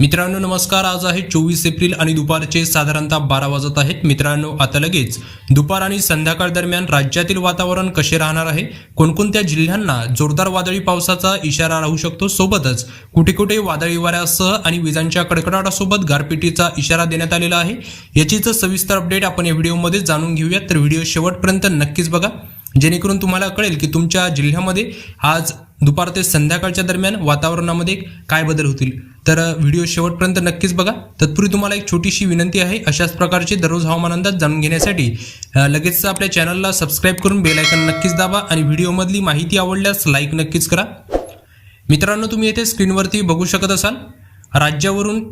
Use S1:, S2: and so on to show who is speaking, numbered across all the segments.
S1: मित्रांनो नमस्कार. आज आहे चोवीस एप्रिल आणि दुपारचे साधारणतः बारा वाजत आहेत. मित्रांनो आता लगेच दुपार आणि संध्याकाळ दरम्यान राज्यातील वातावरण कसे राहणार आहे? कोणकोणत्या जिल्ह्यांना जोरदार वादळी पावसाचा इशारा राहू शकतो? सोबतच कुठे कुठे वादळी वाऱ्यासह आणि विजांच्या कडकडाटासोबत गारपिटीचा इशारा देण्यात आलेला आहे. याचीच सविस्तर अपडेट आपण या व्हिडिओमध्ये जाणून घेऊयात. तर व्हिडिओ शेवटपर्यंत नक्कीच बघा. जेणेकरून तुम्हाला कळेल की तुमच्या जिल्ह्यामध्ये आज दुपार ते संध्याकाळच्या दरम्यान वातावरणामध्ये काय बदल होतील? तर व्हिडिओ शेवटपर्यंत नक्कीच बघा. तत्पूर्वी तुम्हाला एक छोटीशी विनंती आहे अशाच प्रकारचे दररोज हवामान अंदाज जाणून घेण्यासाठी लगेच आपल्या चॅनलला सबस्क्राईब करून बेल आयकन नक्कीच दाबा आणि व्हिडिओमधली माहिती आवडल्यास लाईक नक्कीच करा. मित्रांनो तुम्ही येथे स्क्रीनवरती बघू शकत असाल राज्यावरून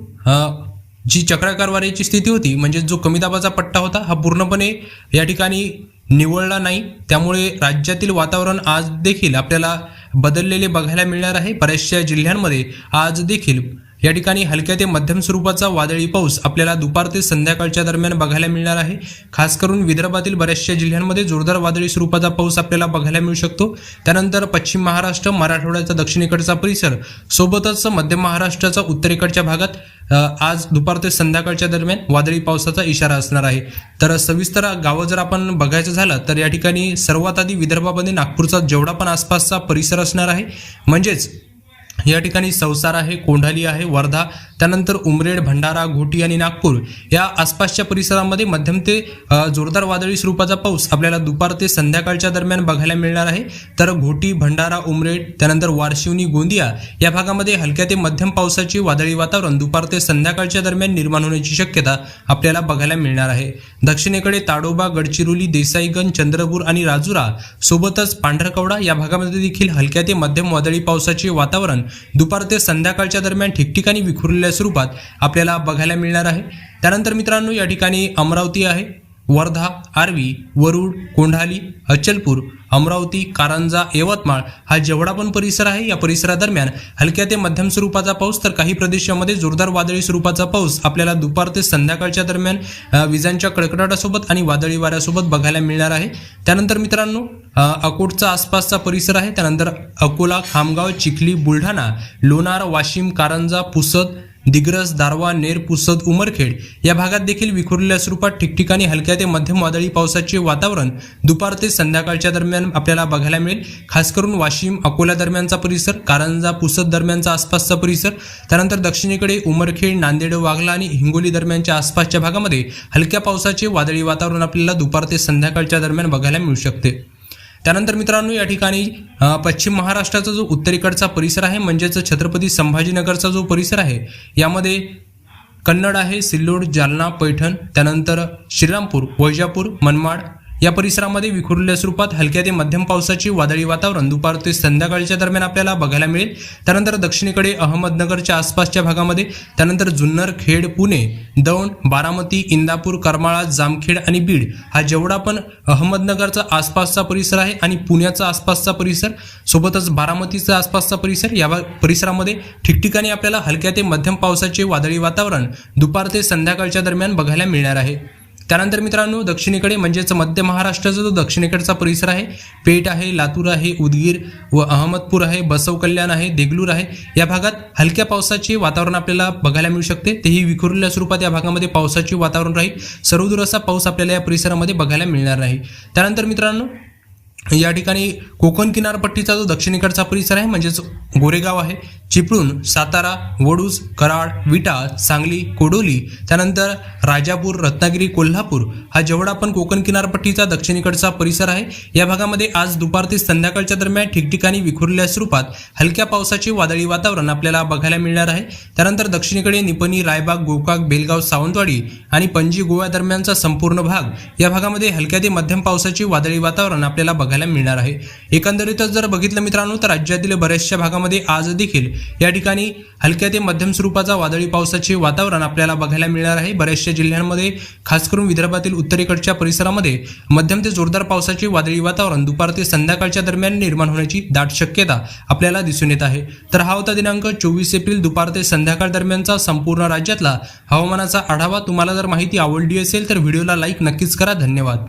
S1: जी चक्राकार वाऱ्याची स्थिती होती म्हणजे जो कमी दाबाचा पट्टा होता हा पूर्णपणे या ठिकाणी निवळला नाही. त्यामुळे राज्यातील वातावरण आज देखील आपल्याला बदललेले बघायला मिळणार आहे. बऱ्याचशा जिल्ह्यांमध्ये आज देखील या ठिकाणी हलक्या ते मध्यम स्वरूपाचा वादळी पाऊस आपल्याला दुपार ते संध्याकाळच्या दरम्यान बघायला मिळणार आहे. खास करून विदर्भातील बऱ्याचशा जिल्ह्यांमध्ये जोरदार वादळी स्वरूपाचा पाऊस आपल्याला बघायला मिळू शकतो. त्यानंतर पश्चिम महाराष्ट्र मराठवाड्याचा दक्षिणेकडचा परिसर सोबतच मध्य महाराष्ट्राचा उत्तरेकडच्या भागात आज दुपार ते संध्याकाळच्या दरम्यान वादळी पावसाचा इशारा असणार आहे. तर सविस्तर गावं जर आपण बघायचं झालं तर या ठिकाणी सर्वात आधी विदर्भामध्ये नागपूरचा जेवढा पण आसपासचा परिसर असणार आहे म्हणजेच या ठिकाणी संसार आहे कोंढाली आहे वर्धा त्यानंतर उमरेड भंडारा घोटी आणि नागपूर या आसपासच्या परिसरामध्ये मध्यम ते जोरदार वादळी स्वरूपाचा पाऊस आपल्याला दुपार ते संध्याकाळच्या दरम्यान बघायला मिळणार आहे. तर घोटी भंडारा उमरेड त्यानंतर वारशिवनी गोंदिया या भागामध्ये हलक्या ते मध्यम पावसाची वादळी वातावरण दुपार ते संध्याकाळच्या दरम्यान निर्माण होण्याची शक्यता आपल्याला बघायला मिळणार आहे. दक्षिणेकडे ताडोबा गडचिरोली देसाईगंज चंद्रपूर आणि राजुरा सोबतच पांढरकवडा या भागामध्ये देखील हलक्या ते मध्यम वादळी पावसाचे वातावरण दुपार ते संध्याकाळच्या दरम्यान ठिकठिकाणी वेगवेगळ्या स्वरूपात आपल्याला बघायला मिळणार आहे. त्यानंतर मित्रांनो या ठिकाणी अमरावती आहे. वर्धा आर्वी वरुड कोंढाली अचलपूर अमरावती कारंजा यवतमाळ हा जेवढा पण परिसर आहे या परिसरादरम्यान हलक्या ते मध्यम स्वरूपाचा पाऊस तर काही प्रदेशामध्ये जोरदार वादळी स्वरूपाचा पाऊस आपल्याला दुपार ते संध्याकाळच्या दरम्यान विजांच्या कडकडाटासोबत आणि वादळी वाऱ्यासोबत बघायला मिळणार आहे. त्यानंतर मित्रांनो अकोटचा आसपासचा परिसर आहे. त्यानंतर अकोला खामगाव चिखली बुलढाणा लोणार वाशिम कारंजा पुसद दिग्रस दारवा नेर पुसद उमरखेड या भागात देखील विखुरलेल्या स्वरूपात ठिकठिकाणी हलक्या ते मध्यम वादळी पावसाचे वातावरण दुपार ते संध्याकाळच्या दरम्यान आपल्याला बघायला मिळेल. खास करून वाशिम अकोला दरम्यानचा परिसर कारंजा पुसद दरम्यानचा आसपासचा परिसर. त्यानंतर दक्षिणेकडे उमरखेड नांदेड वाघला आणि हिंगोली दरम्यानच्या आसपासच्या भागामध्ये हलक्या पावसाचे वादळी वातावरण आपल्याला दुपार ते संध्याकाळच्या दरम्यान बघायला मिळू शकते. त्यानंतर मित्रांनो या ठिकाणी पश्चिम महाराष्ट्राचा जो उत्तरेकडचा परिसर आहे म्हणजेच छत्रपती संभाजीनगरचा जो परिसर आहे यामध्ये कन्नड आहे सिल्लोड जालना पैठण त्यानंतर श्रीरामपूर वैजापूर मनमाड या परिसरामध्ये विखुरलेल्या स्वरूपात हलक्या ते मध्यम पावसाची वादळी वातावरण. दुपार ते संध्याकाळच्या दरम्यान आपल्याला बघायला मिळेल. त्यानंतर दक्षिणेकडे अहमदनगरच्या आसपासच्या भागामध्ये त्यानंतर जुन्नर खेड पुणे दौंड बारामती इंदापूर करमाळा जामखेड आणि बीड हा जेवढा पण अहमदनगरचा आसपासचा परिसर आहे आणि पुण्याचा आसपासचा परिसर सोबतच बारामतीचा आसपासचा परिसर या परिसरामध्ये ठिकठिकाणी आपल्याला हलक्या ते मध्यम पावसाचे वादळी वातावरण दुपार ते संध्याकाळच्या दरम्यान बघायला मिळणार आहे. त्यानंतर मित्रांनो दक्षिणेकडे म्हणजेच मध्य महाराष्ट्राचा जो दक्षिणेकडचा परिसर आहे पेठ आहे लातूर आहे उदगीर व अहमदपूर आहे बसव कल्याण आहे देगलूर आहे या भागात हलक्या पावसाचे वातावरण आपल्याला बघायला मिळू शकते. तेही विखुरलेल्या स्वरूपात या भागामध्ये पावसाचे वातावरण राहील. सर्वदूर असा पाऊस आपल्याला या परिसरामध्ये बघायला मिळणार नाही. त्यानंतर मित्रांनो या ठिकाणी कोकण किनारपट्टीचा जो दक्षिणेकडचा परिसर आहे म्हणजेच गोरेगाव आहे चिपळूण सातारा वडूज कराड विटा सांगली कोडोली त्यानंतर राजापूर रत्नागिरी कोल्हापूर हा जेवढा पण कोकण किनारपट्टीचा दक्षिणेकडचा परिसर आहे या भागामध्ये आज दुपार ते संध्याकाळच्या दरम्यान ठिकठिकाणी विखुरलेल्या स्वरूपात हलक्या पावसाचे वादळी वातावरण आपल्याला बघायला मिळणार आहे. त्यानंतर दक्षिणेकडे निपणी रायबाग गोकाक बेलगाव सावंतवाडी आणि पणजी गोव्या दरम्यानचा संपूर्ण भाग या भागामध्ये हलक्या ते मध्यम पावसाचे वादळी वातावरण आपल्याला बघायला बघायला मिळणार आहे. एकंदरीतच जर बघितलं मित्रांनो तर राज्यातील बऱ्याचशा भागामध्ये आज देखील या ठिकाणी हलक्या ते मध्यम स्वरूपाचा वादळी पावसाचे वातावरण आपल्याला बघायला मिळणार आहे. बऱ्याचशा जिल्ह्यांमध्ये खास करून विदर्भातील उत्तरेकडच्या परिसरामध्ये मध्यम ते जोरदार पावसाचे वादळी वातावरण दुपार ते संध्याकाळच्या दरम्यान निर्माण होण्याची दाट शक्यता आपल्याला दिसून येत आहे. तर हा होता दिनांक चोवीस एप्रिल दुपार ते संध्याकाळ दरम्यानचा संपूर्ण राज्यातला हवामानाचा आढावा. तुम्हाला जर माहिती आवडली असेल तर व्हिडिओला लाईक नक्कीच करा. धन्यवाद.